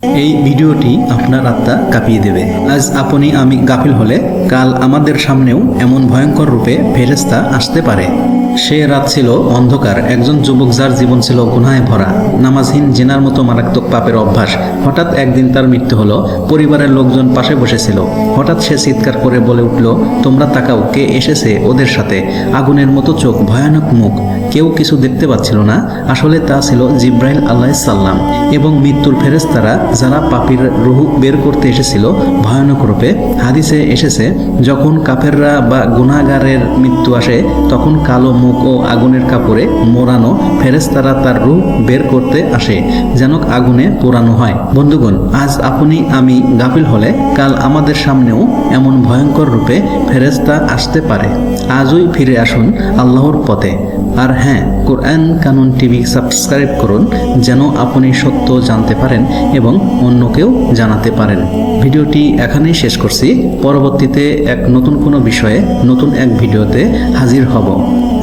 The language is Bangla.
এই ভিডিওটি আপনার আত্মা কাঁপিয়ে দেবে। আজ আপনি আমি গাফিল হলে কাল আমাদের সামনেও এমন ভয়ঙ্কর রূপে ফেরেস্তা আসতে পারে। সে রাত ছিল অন্ধকার। একজন যুবক যার জীবন ছিল গুনায় ভরা, নামাজহীন, জেনার মতো মারাত্মক পাপের অভ্যাস। হঠাৎ একদিন তার মৃত্যু হলো, পরিবারের লোকজন পাশে বসেছিল। হঠাৎ সে চিৎকার করে বলে উঠল, তোমরা তাকাও, কে এসেছে ওদের সাথে? আগুনের মতো চোখ, ভয়ানক মুখ। কেউ কিছু দেখতে পাচ্ছিল না। আসলে তা ছিল জিব্রাইল আল্লাহ সাল্লাম এবং মৃত্যুর ফেরেস্তারা যারা পাপির রুহু বের করতে এসেছিল ভয়ানক রূপে। হাদিসে এসেছে, যখন কাফেররা বা গুনাগারের মৃত্যু আসে, তখন কালো মুখ ও আগুনের কাপড়ে মোড়ানো ফেরেস্তারা তার রূপ বের করতে আসে যেন আগুনে পোড়ানো হয়। বন্ধুগণ, আজ আপনি, আমি গাফিল হলে কাল আমাদের সামনেও এমন ভয়ঙ্কর রূপে ফেরেস্তা আসতে পারে। আজই ফিরে আসুন আল্লাহর পথে। আর হ্যাঁ কোরআন কানুন টিভি সাবস্ক্রাইব করুন, যেন আপনি সত্য জানতে পারেন এবং অন্যকেও জানাতে পারেন। ভিডিওটি এখানেই শেষ করছি। পরবর্তীতে এক নতুন কোনো বিষয়ে নতুন এক ভিডিওতে হাজির হব।